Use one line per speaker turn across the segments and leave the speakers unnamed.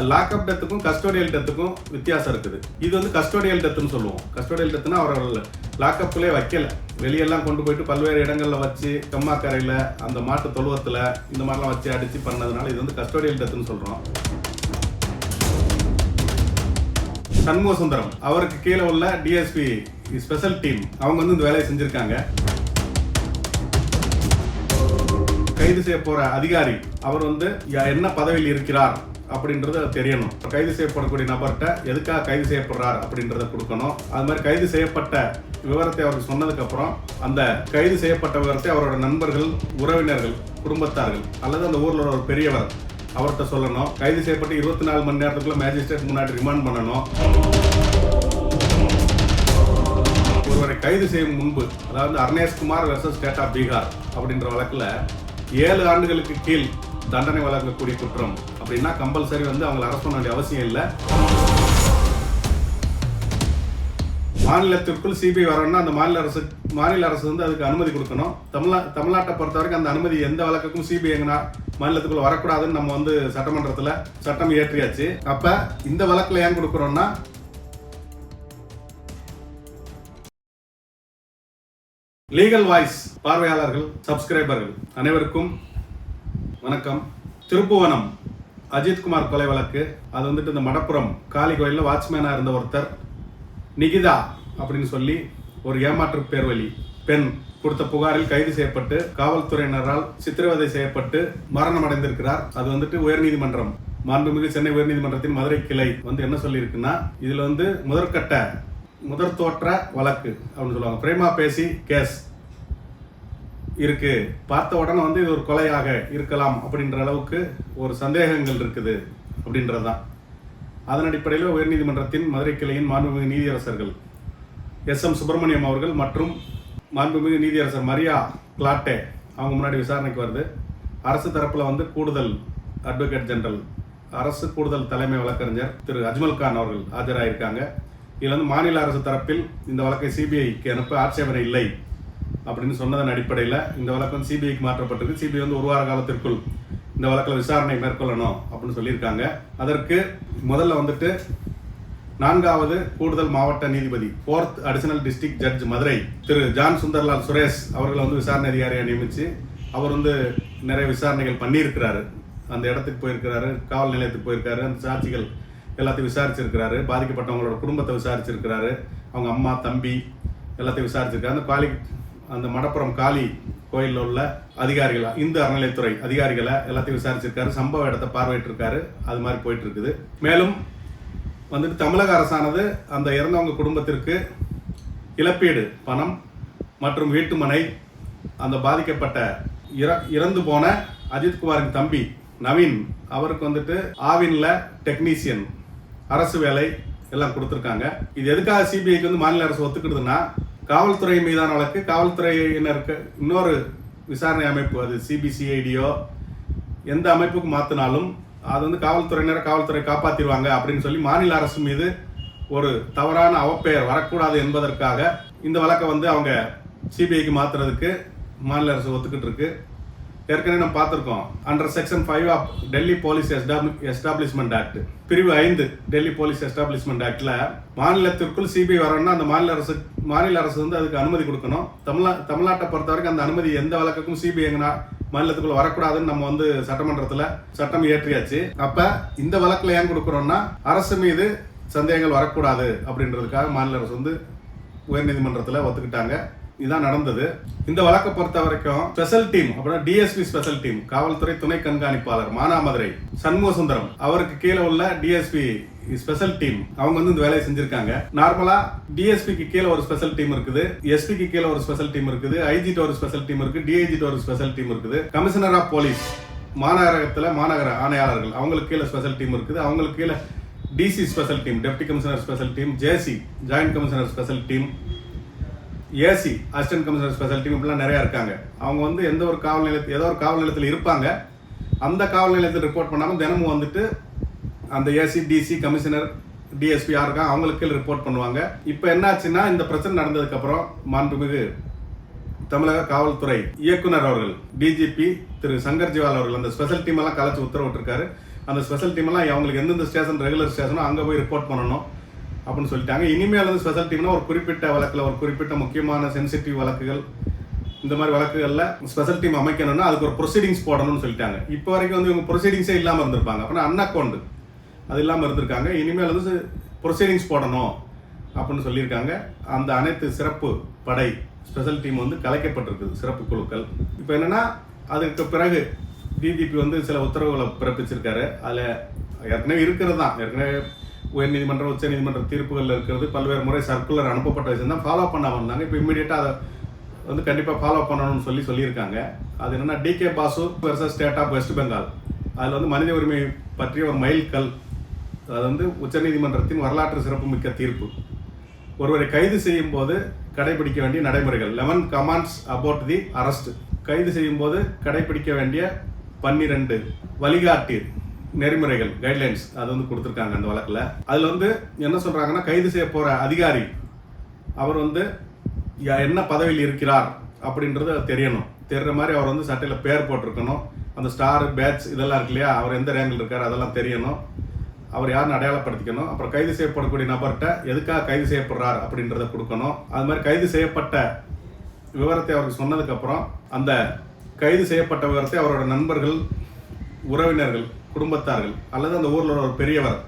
Lockup டெத்துக்கும் custodial டெத்துக்கும் வித்தியாசம் இருக்குது. இது வந்து கஸ்டோடியல் டெத்துன்னு சொல்லுவோம். கஸ்டோடியல் டெத்துனா அவர்கள் லாக்அப்லேயே வைக்கல. வெளியெல்லாம் கொண்டு போயிட்டு பல்வேறு இடங்களில் வச்சு கம்மாக்கரையில் அந்த மாட்டு தொழுவத்தில் இந்த மாதிரிலாம் வச்சு அடித்து பண்ணதுனால இது வந்து கஸ்டோடியல் டெத்துன்னு சொல்கிறோம் சண்முக சுந்தரம் அவருக்கு கீழே உள்ள டிஎஸ்பி ஸ்பெஷல் டீம் அவங்க வந்து இந்த வேலையை செஞ்சுருக்காங்க. கைது செய்ய போகிற அதிகாரி அவர் வந்து யா- என்ன பதவியில் இருக்கிறார்? அப்படின்றது தெரியணும். கைது செய்யப்படக்கூடிய நபர்கிட்ட எதுக்காக கைது செய்யப்படுறார் அப்படின்றத கொடுக்கணும். அது மாதிரி கைது செய்யப்பட்ட விவரத்தை அவருக்கு சொன்னதுக்கப்புறம் அந்த கைது செய்யப்பட்ட விவரத்தை அவரோட நண்பர்கள் உறவினர்கள் குடும்பத்தார்கள் அல்லது அந்த ஊரில் ஒரு பெரியவர் அவர்கிட்ட சொல்லணும். கைது செய்யப்பட்டு இருபத்தி நாலு மணி நேரத்துக்குள்ள மேஜிஸ்ட்ரேட் முன்னாடி ரிமாண்ட் பண்ணணும். ஒருவரை கைது செய்யும் முன்பு அதாவது Arneshkumar versus state of Bihar அப்படின்ற வழக்கில் ஏழு ஆண்டுகளுக்கு கீழ் தண்டனை வழங்கக்கூடிய குற்றம் அப்படின்னா கம்பல்சரி வந்து அவங்களை அரெஸ்ட் பண்ண வேண்டிய அவசியம் இல்லை. மாநிலத்திற்குள் சிபிஐ வரணும்னா அந்த மாநில அரசு மாநில அரசு வந்து அதுக்கு அனுமதி கொடுக்கணும். தமிழ்நா தமிழ்நாட்டை பொறுத்த வரைக்கும் அந்த அனுமதி எந்த வழக்குக்கும் சிபிஐ எங்கன்னா மாநிலத்துக்குள்ள வரக்கூடாதுன்னு நம்ம வந்து சட்டமன்றத்தில் சட்டம் இயற்றியாச்சு. அப்ப இந்த வழக்குல ஏன் கொடுக்குறோம்னா லீகல் வாய்ஸ் பார்வையாளர்கள் சப்ஸ்கிரைபர்கள் அனைவருக்கும் வணக்கம். திருப்புவனம். அஜித்குமார் கொலை வழக்கு. அது வந்துட்டு இந்த மடப்புறம் காளி கோயிலில் வாட்ச்மேனாக இருந்த ஒருத்தர் நிகிதா அப்படின்னு சொல்லி ஒரு ஏமாற்று பேர்வழி பெண் கொடுத்த புகாரில் கைது செய்யப்பட்டு காவல்துறையினரால் சித்திரவதை செய்யப்பட்டு மரணம் அடைந்திருக்கிறார் அது வந்துட்டு உயர்நீதிமன்றம் மாண்புமிகு சென்னை உயர்நீதிமன்றத்தின் மதுரை கிளை வந்து என்ன சொல்லியிருக்குன்னா இதில் வந்து முதற்கட்ட முதற் தோற்ற வழக்கு அப்படின்னு சொல்லுவாங்க. பிரேமா பேசி கேஸ். இருக்கு. பார்த்த உடனே வந்து இது ஒரு கொலையாக இருக்கலாம் அப்படின்ற அளவுக்கு ஒரு சந்தேகங்கள் இருக்குது அப்படின்றதுதான். அதன் அடிப்படையில் உயர்நீதிமன்றத்தின் மதுரை கிளையின் மாண்புமிகு நீதியரசர்கள் எஸ் எம் சுப்பிரமணியம் அவர்கள் மற்றும் மாண்புமிகு நீதியரசர் மரியா கிளாட்டே அவங்க முன்னாடி விசாரணைக்கு வருது. அரசு தரப்பில் வந்து கூடுதல் அட்வொகேட் ஜெனரல் அரசு கூடுதல் தலைமை வழக்கறிஞர் திரு அஜ்மல் கான் அவர்கள் ஆஜராயிருக்காங்க. இதில் வந்து மாநில அரசு தரப்பில் இந்த வழக்கை சிபிஐக்கு அனுப்ப ஆட்சேபனை இல்லை. அப்படின்னு சொன்னதன் அடிப்படையில் இந்த வழக்கம் சிபிஐக்கு மாற்றப்பட்டிருக்கு சிபிஐ வந்து ஒரு வார காலத்திற்குள் இந்த வழக்கில் விசாரணை மேற்கொள்ளணும் அப்படின்னு சொல்லியிருக்காங்க. அதற்கு முதல்ல வந்துட்டு நான்காவது கூடுதல் மாவட்ட நீதிபதி fourth additional district judge Madurai Thiru John Sundarlal Suresh அவர்களை வந்து விசாரணை அதிகாரியை நியமித்து அவர் வந்து நிறைய விசாரணைகள் பண்ணியிருக்கிறாரு. அந்த இடத்துக்கு போயிருக்கிறாரு காவல் நிலையத்துக்கு போயிருக்காரு அந்த சாட்சிகள் எல்லாத்தையும் விசாரிச்சிருக்கிறாரு. பாதிக்கப்பட்டவங்களோட குடும்பத்தை விசாரிச்சிருக்கிறாரு. அவங்க அம்மா தம்பி எல்லாத்தையும் விசாரிச்சிருக்காரு அந்த காலி அந்த மடப்புறம் காளி கோயிலில் உள்ள அதிகாரிகளை இந்து அறநிலையத்துறை அதிகாரிகளை எல்லாத்தையும் விசாரிச்சிருக்காரு. சம்பவ இடத்தை பார்வையிட்டிருக்காரு. அது மாதிரி போயிட்டு இருக்குது மேலும் வந்துட்டு தமிழக அரசானது அந்த இறந்தவங்க குடும்பத்திற்கு இழப்பீடு பணம் மற்றும் வீட்டுமனை அந்த பாதிக்கப்பட்ட இற இறந்து போன அஜித்குமாரின் தம்பி நவீன் அவருக்கு வந்துட்டு ஆவின்ல டெக்னீசியன் அரசு வேலை எல்லாம் கொடுத்துருக்காங்க. இது எதுக்காக சிபிஐக்கு வந்து மாநில அரசு ஒத்துக்கிடுதுன்னா காவல்துறை மீதான வழக்கு காவல்துறையினருக்கு இன்னொரு விசாரணை அமைப்பு அது சிபிசிஐடியோ எந்த அமைப்புக்கு மாற்றினாலும் அது வந்து காவல்துறையினரை காவல்துறை காப்பாற்றிடுவாங்க அப்படின்னு சொல்லி மாநில அரசு மீது ஒரு தவறான அவப்பெயர் வரக்கூடாது என்பதற்காக இந்த வழக்கை வந்து அவங்க சிபிஐக்கு மாற்றுறதுக்கு மாநில அரசு ஒத்துக்கிட்டு இருக்கு. ஏற்கனவே நம்ம பார்த்துருக்கோம். Under section five of Delhi police establishment act பிரிவு ஐந்து டெல்லி போலீஸ் எஸ்டாப்ளிஷ்மெண்ட் ஆக்டில் மாநிலத்திற்குள் சிபிஐ வரணும்னா அந்த மாநில அரசு மாநில அரசு வந்து அதுக்கு அனுமதி கொடுக்கணும். தமிழ்நா தமிழ்நாட்டை பொறுத்த வரைக்கும் அந்த அனுமதி எந்த வழக்குக்கும் சிபிஐ எங்கன்னா மாநிலத்துக்குள்ள வரக்கூடாதுன்னு நம்ம வந்து சட்டமன்றத்தில் சட்டம் இயற்றியாச்சு. அப்போ இந்த வழக்கில் ஏன் கொடுக்குறோம்னா அரசு மீது சந்தேகங்கள் வரக்கூடாது அப்படின்றதுக்காக மாநில அரசு வந்து உயர்நீதிமன்றத்தில் ஒத்துக்கிட்டாங்க. இதான் நடந்தது. இந்த வழக்கை பொறுத்த வரைக்கும் ஸ்பெஷல் டீம் அப்படின்னா டிஎஸ்பி ஸ்பெஷல் டீம் காவல்துறை துணை கண்காணிப்பாளர் மானாமதுரை சண்முக சுந்தரம் அவருக்கு கீழே உள்ள டிஎஸ்பி ஸ்பெஷல் டீம் அவங்க வந்து இந்த வேலையை செஞ்சிருக்காங்க. நார்மலா டிஎஸ்பிக்கு கீழே ஒரு ஸ்பெஷல் டீம் இருக்குது எஸ்பிக்கு கீழே ஒரு ஸ்பெஷல் டீம் இருக்குது ஐஜிட்டு ஒரு ஸ்பெஷல் டீம் இருக்கு டிஐஜிட்ட ஒரு ஸ்பெஷல் டீம் இருக்குது. கமிஷனர் ஆஃப் போலீஸ் மாநகரத்தில் மாநகர ஆணையாளர்கள் அவங்களுக்கு கீழே ஸ்பெஷல் டீம் இருக்குது அவங்களுக்கு கீழே DC special team deputy commissioner special team JC joint commissioner special team AC assistant commissioner special team இப்படிலாம் நிறையா இருக்காங்க. அவங்க வந்து எந்த ஒரு காவல் நிலையத்தில் ஏதோ ஒரு காவல் நிலையத்தில் இருப்பாங்க. அந்த காவல் நிலையத்தில் ரிப்போர்ட் பண்ணாமல் தினமும் வந்துட்டு அந்த ஏசி டிசி கமிஷனர் டிஎஸ்பி யாருக்கா அவங்களுக்கு ரிப்போர்ட் பண்ணுவாங்க. இப்போ என்னாச்சுன்னா இந்த பிரச்சனை நடந்ததுக்கப்புறம் மாண்புமிகு தமிழக காவல்துறை இயக்குனர் அவர்கள் டிஜிபி திரு சங்கர் ஜிவால் அவர்கள் அந்த ஸ்பெஷல் டீம் எல்லாம் கலைச்சு உத்தரவிட்டிருக்காரு. அந்த ஸ்பெஷல் டீம்லாம் அவங்களுக்கு எந்தெந்த ஸ்டேஷன் ரெகுலர் ஸ்டேஷனோ அங்கே போய் ரிப்போர்ட் பண்ணணும். அப்படின்னு சொல்லிட்டாங்க. இனிமேல் வந்து ஸ்பெஷல் டீம்னா ஒரு குறிப்பிட்ட வழக்கில் ஒரு குறிப்பிட்ட முக்கியமான சென்சிட்டிவ் வழக்குகள் இந்த மாதிரி வழக்குகளில் ஸ்பெஷல் டீம் அமைக்கணும்னா அதுக்கு ஒரு ப்ரொசீடிங்ஸ் போடணும்னு சொல்லிட்டாங்க. இப்போ வரைக்கும் வந்து இவங்க ப்ரொசீடிங்ஸே இல்லாமல் இருந்திருப்பாங்க. அப்படின்னா அன்அக்கௌண்ட் அது இல்லாமல் இருந்திருக்காங்க. இனிமேல் வந்து ப்ரொசீடிங்ஸ் போடணும் அப்படின்னு சொல்லியிருக்காங்க. அந்த அனைத்து சிறப்பு படை ஸ்பெஷல் டீம் வந்து கலைக்கப்பட்டிருக்குது சிறப்பு குழுக்கள். இப்போ என்னென்னா அதுக்கு பிறகு டிஜிபி வந்து சில உத்தரவுகளை பிறப்பிச்சிருக்காரு. அதில் ஏற்கனவே இருக்கிறது தான். ஏற்கனவே உயர்நீதிமன்றம் உச்ச நீதிமன்ற தீர்ப்புகளில் இருக்கிறது பல்வேறு முறை சர்க்குலர் அனுப்பப்பட்ட விஷயம் தான் ஃபாலோ பண்ணாமல் இருந்தாங்க இப்போ இம்மிடியட்டாக அதை வந்து கண்டிப்பாக ஃபாலோ பண்ணணும்னு சொல்லி சொல்லியிருக்காங்க. அது என்னன்னா DK Basu versus state of West Bengal அதில் வந்து மனித உரிமை பற்றிய ஒரு மைல்கல் அது வந்து உச்சநீதிமன்றத்தின் வரலாற்று சிறப்புமிக்க தீர்ப்பு. ஒருவரை கைது செய்யும் போது கடைபிடிக்க வேண்டிய நடைமுறைகள். Eleven commands about the arrest கைது செய்யும் போது கடைபிடிக்க வேண்டிய பன்னிரெண்டு. வழிகாட்டி நெறிமுறைகள் கைட்லைன்ஸ் அது வந்து கொடுத்துருக்காங்க அந்த வழக்கில். அதில் வந்து என்ன சொல்கிறாங்கன்னா கைது செய்ய போகிற அதிகாரி அவர் வந்து யா- என்ன பதவியில் இருக்கிறார் அப்படின்றது தெரியணும். தெரிகிற மாதிரி அவர் வந்து சட்டையில் பேர் போட்டிருக்கணும். அந்த ஸ்டார் பேட்ச் இதெல்லாம் இருக்கு இல்லையா? அவர் எந்த ரேங்கில் இருக்கார் அதெல்லாம் தெரியணும். அவர் யாருன்னு அடையாளப்படுத்திக்கணும். அப்புறம் கைது செய்யப்படக்கூடிய நபர்கிட்ட எதுக்காக கைது செய்யப்படுறார் அப்படின்றத கொடுக்கணும். அது மாதிரி கைது செய்யப்பட்ட விவரத்தை அவருக்கு சொன்னதுக்கப்புறம் அந்த கைது செய்யப்பட்ட விவரத்தை அவரோட நண்பர்கள் உறவினர்கள் குடும்பத்தார்கள் அல்லது அந்த ஊரில் ஒரு பெரியவர்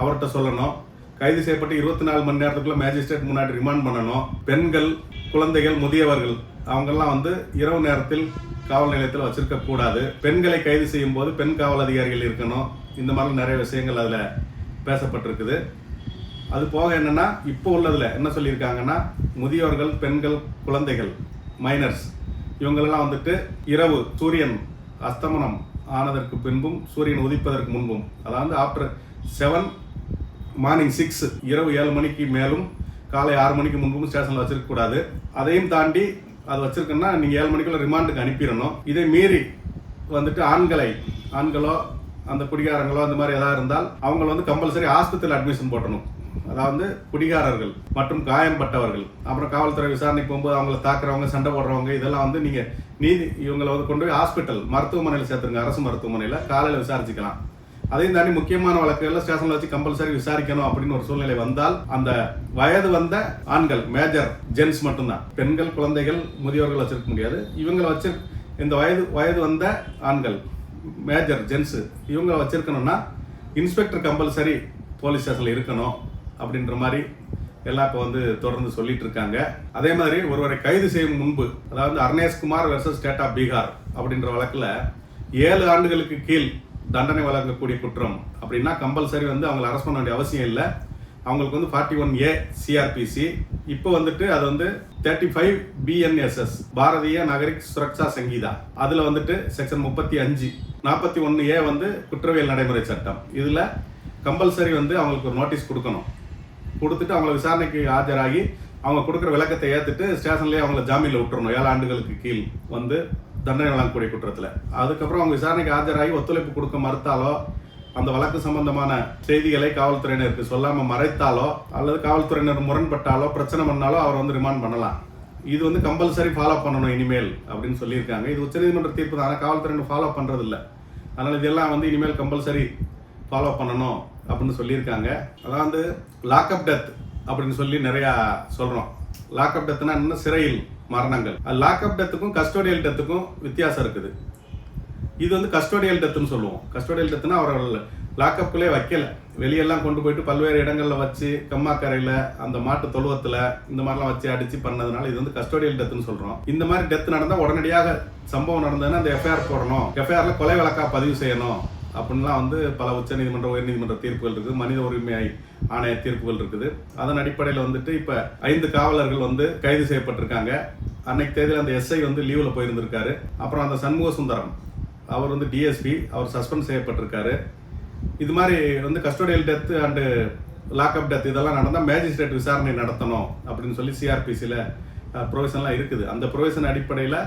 அவர்கிட்ட சொல்லணும். கைது செய்யப்பட்டு இருபத்தி நாலு மணி நேரத்துக்குள்ள மேஜிஸ்ட்ரேட் முன்னாடி ரிமாண்ட் பண்ணணும். பெண்கள் குழந்தைகள் முதியவர்கள் அவங்கெல்லாம் வந்து இரவு நேரத்தில் காவல் நிலையத்தில் வச்சிருக்கக்கூடாது பெண்களை கைது செய்யும் போது பெண் காவல் அதிகாரிகள் இருக்கணும். இந்த மாதிரி நிறைய விஷயங்கள் அதில் பேசப்பட்டிருக்குது. அது போக என்னென்னா இப்போ உள்ளதில் என்ன சொல்லியிருக்காங்கன்னா முதியோர்கள் பெண்கள் குழந்தைகள் மைனர்ஸ் இவங்களெல்லாம் வந்துட்டு இரவு சூரியன் அஸ்தமனம் ஆனதற்கு பின்பும் சூரியன் உதிப்பதற்கு முன்பும். அதாவது ஆஃப்டர் செவன் மார்னிங் சிக்ஸ் இரவு ஏழு மணிக்கு மேலும் காலை ஆறு மணிக்கு முன்பும் ஸ்டேஷனில் வச்சிருக்கக்கூடாது அதையும் தாண்டி அது வச்சுருக்கோன்னா நீங்கள் ஏழு மணிக்குள்ள ரிமாண்டுக்கு அனுப்பிடணும். இதை மீறி வந்துட்டு ஆண்களை ஆண்களோ அந்த குடிகாரங்களோ அந்த மாதிரி எதாவது இருந்தால் அவங்கள வந்து கம்பல்சரி ஆஸ்பத்திரியில் அட்மிஷன் போட்டணும். அதாவது குடிகாரர்கள் மற்றும் காயம்பட்டவர்கள் அப்புறம் காவல்துறை விசாரணைக்கு போகும்போது அவங்கள தாக்குறவங்க சண்டை போடுறவங்க இதெல்லாம் வந்து நீங்கள் நீதி இவங்களை வந்து கொண்டு போய் ஹாஸ்பிட்டல் மருத்துவமனையில் சேர்த்துருங்க அரசு மருத்துவமனையில் காலையில் விசாரிச்சுக்கலாம். அதையும் தாண்டி முக்கியமான வழக்குகளில் ஸ்டேஷன்ல வச்சு கம்பல்சரி விசாரிக்கணும் அப்படின்னு ஒரு சூழ்நிலை வந்தால் அந்த வயது வந்த ஆண்கள் மேஜர் ஜென்ஸ் மட்டும்தான். பெண்கள் குழந்தைகள் முதியோர்கள் வச்சிருக்க முடியாது. இவங்களை வச்சு இந்த வயது வயது வந்த ஆண்கள் மேஜர் ஜென்ஸ் இவங்களை வச்சிருக்கணும்னா இன்ஸ்பெக்டர் கம்பல்சரி போலீஸ் ஸ்டேஷனில் இருக்கணும். அப்படின்ற மாதிரி எல்லாம் இப்போ வந்து தொடர்ந்து சொல்லிட்டு இருக்காங்க. அதே மாதிரி ஒருவரை கைது செய்யும் முன்பு அதாவது Arneshkumar versus state of Bihar அப்படின்ற வழக்கில் ஏழு ஆண்டுகளுக்கு கீழ் தண்டனை வழங்கக்கூடிய குற்றம் அப்படின்னா கம்பல்சரி வந்து அவங்களை அரெஸ்ட் பண்ண வேண்டிய அவசியம் இல்லை. அவங்களுக்கு வந்து ஃபார்ட்டி ஒன் ஏ சிஆர்பிசி இப்போ வந்துட்டு அது வந்து thirty five BNSS Bharatiya Nagarik Suraksha Sanhita. அதில் வந்துட்டு செக்ஷன் முப்பத்தி அஞ்சு நாற்பத்தி ஒன்று ஏ வந்து குற்றவியல் நடைமுறை சட்டம். இதில் கம்பல்சரி வந்து அவங்களுக்கு ஒரு நோட்டீஸ் கொடுக்கணும். கொடுத்துட்டு அவங்கள விசாரணைக்கு ஆஜராகி அவங்க கொடுக்குற விளக்கத்தை ஏற்றுட்டு ஸ்டேஷன்லேயே அவங்கள ஜாமீனில் விட்டுறணும். ஏழு ஆண்டுகளுக்கு கீழ் வந்து தண்டனை வழங்கக்கூடிய குற்றத்தில். அதுக்கப்புறம் அவங்க விசாரணைக்கு ஆஜராகி ஒத்துழைப்பு கொடுக்க மறுத்தாலோ அந்த வழக்கு சம்பந்தமான செய்திகளை காவல்துறையினருக்கு சொல்லாமல் மறைத்தாலோ அல்லது காவல்துறையினர் முரண்பட்டாலோ பிரச்சனை பண்ணாலோ அவர் வந்து ரிமாண்ட் பண்ணலாம். இது வந்து கம்பல்சரி ஃபாலோ பண்ணணும் இனிமேல் அப்படின்னு சொல்லியிருக்காங்க. இது உச்சநீதிமன்ற தீர்ப்பு தான். ஆனால் காவல்துறையினர் ஃபாலோ பண்ணுறதில்ல அதனால் இதெல்லாம் வந்து இனிமேல் கம்பல்சரி ஃபாலோ பண்ணணும். அப்படின்னு சொல்லியிருக்காங்க. அதான் வந்து லாக்அப் டெத் அப்படின்னு சொல்லி நிறையா சொல்கிறோம் லாக்அப் டெத்னா என்ன? சிறையில் மரணங்கள். லாக்அப் டெத்துக்கும் கஸ்டோடியல் டெத்துக்கும் வித்தியாசம் இருக்குது. இது வந்து கஸ்டோடியல் டெத்துன்னு சொல்லுவோம். கஸ்டோடியல் டெத்துனா அவர்கள் லாக்அப்குள்ளே வைக்கல. வெளியெல்லாம் கொண்டு போயிட்டு பல்வேறு இடங்களில் வச்சு கம்மாக்கரையில் அந்த மாட்டு தொழுவத்தில் இந்த மாதிரிலாம் வச்சு அடிச்சு பண்ணதுனால இது வந்து கஸ்டோடியல் டெத்துன்னு சொல்கிறோம் இந்த மாதிரி டெத் நடந்தால் உடனடியாக சம்பவம் நடந்ததுன்னா அந்த எஃப்ஐஆர் போடணும். எஃப்ஐஆரில் கொலை வழக்காக பதிவு செய்யணும். அப்படின்லாம் வந்து பல உச்ச நீதிமன்ற தீர்ப்புகள் இருக்குது. மனித உரிமை ஆணைய தீர்ப்புகள் இருக்குது. அதன் அடிப்படையில் வந்துட்டு இப்போ ஐந்து காவலர்கள் வந்து கைது செய்யப்பட்டிருக்காங்க. அன்னைக்கு தேதியில் அந்த எஸ்ஐ வந்து லீவில் போயிருந்திருக்காரு. அப்புறம் அந்த சண்முக சுந்தரம் அவர் வந்து டிஎஸ்பி அவர் சஸ்பெண்ட் செய்யப்பட்டிருக்காரு. இது மாதிரி வந்து custodial death and lockup death இதெல்லாம் நடந்தால் மேஜிஸ்ட்ரேட் விசாரணை நடத்தணும் அப்படின்னு சொல்லி சிஆர்பிசியில் ப்ரொவிஷன்லாம் இருக்குது. அந்த ப்ரொவிஷன் அடிப்படையில்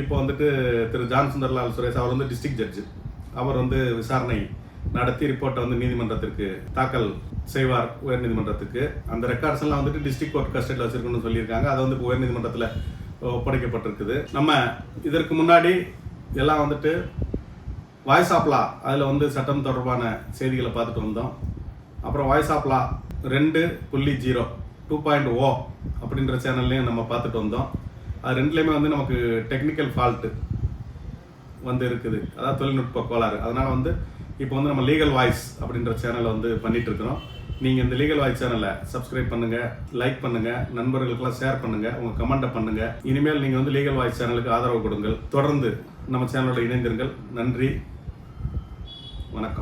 இப்போ வந்துட்டு திரு ஜான் சுந்தர்லால் சுரேஷ் அவர் வந்து டிஸ்ட்ரிக்ட் ஜட்ஜு அவர் வந்து விசாரணை நடத்தி ரிப்போர்ட்டை வந்து நீதிமன்றத்திற்கு தாக்கல் செய்வார் உயர்நீதிமன்றத்துக்கு. அந்த ரெக்கார்ட்ஸ் எல்லாம் வந்துட்டு டிஸ்ட்ரிக்ட் கோர்ட் கஸ்டடியில் வச்சிருக்கணும்னு சொல்லியிருக்காங்க. அது வந்து உயர்நீதிமன்றத்தில் ஒப்படைக்கப்பட்டிருக்குது. நம்ம இதற்கு முன்னாடி எல்லாம் வந்துட்டு வாய்ஸ் ஆப்லா அதில் வந்து சட்டம் தொடர்பான செய்திகளை பார்த்துட்டு வந்தோம். அப்புறம் வாய்ஸ் ஆப்லா ரெண்டு புள்ளி ஜீரோ டூ பாயிண்ட் ஓ அப்படின்ற சேனல்லையும் நம்ம பார்த்துட்டு வந்தோம். அது ரெண்டுலேயுமே வந்து நமக்கு டெக்னிக்கல் ஃபால்ட்டு வந்து இருக்குது அதாவது தொழில்நுட்ப கோளாறு. அதனால் வந்து இப்போ வந்து நம்ம லீகல் வாய்ஸ் அப்படின்ற சேனலை வந்து பண்ணிட்டு இருக்கிறோம் நீங்கள் இந்த லீகல் வாய்ஸ் சேனலை சப்ஸ்கிரைப் பண்ணுங்கள் லைக் பண்ணுங்கள் நண்பர்களுக்கெல்லாம் ஷேர் பண்ணுங்கள் உங்கள் கமெண்ட்டை பண்ணுங்கள் இனிமேல் நீங்கள் வந்து லீகல் வாய்ஸ் சேனலுக்கு ஆதரவு கொடுங்கள். தொடர்ந்து நம்ம சேனலோட இணைந்திருங்கள். நன்றி. வணக்கம்.